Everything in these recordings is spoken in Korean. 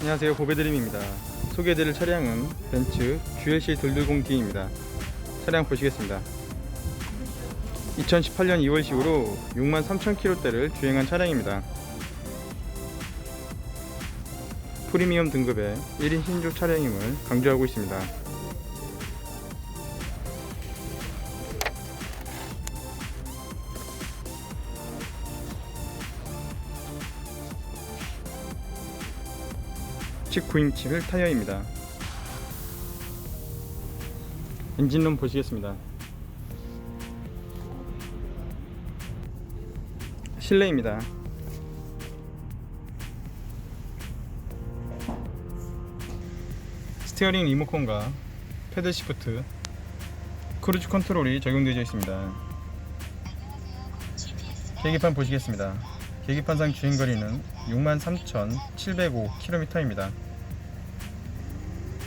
안녕하세요. 보배드림입니다. 소개해드릴 차량은 벤츠 GLC 돌돌공기입니다. 차량 보시겠습니다. 2018년 2월식으로 63,000km대를 주행한 차량입니다. 프리미엄 등급의 1인 신조 차량임을 강조하고 있습니다 칩 9인치 휠 타이어입니다. 엔진룸 보시겠습니다. 실내입니다. 스티어링 리모컨과 패들 시프트, 크루즈 컨트롤이 적용되어 있습니다. 계기판 보시겠습니다. 계기판상 주행거리는 63,705km입니다.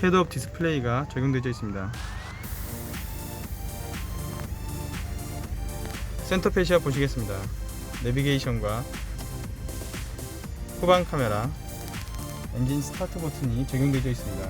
헤드업 디스플레이가 적용되어 있습니다. 센터 페 시아 보시겠습니다. 내비게이션과 후방 카메라, 엔진 스타트 버튼이 적용되어 있습니다.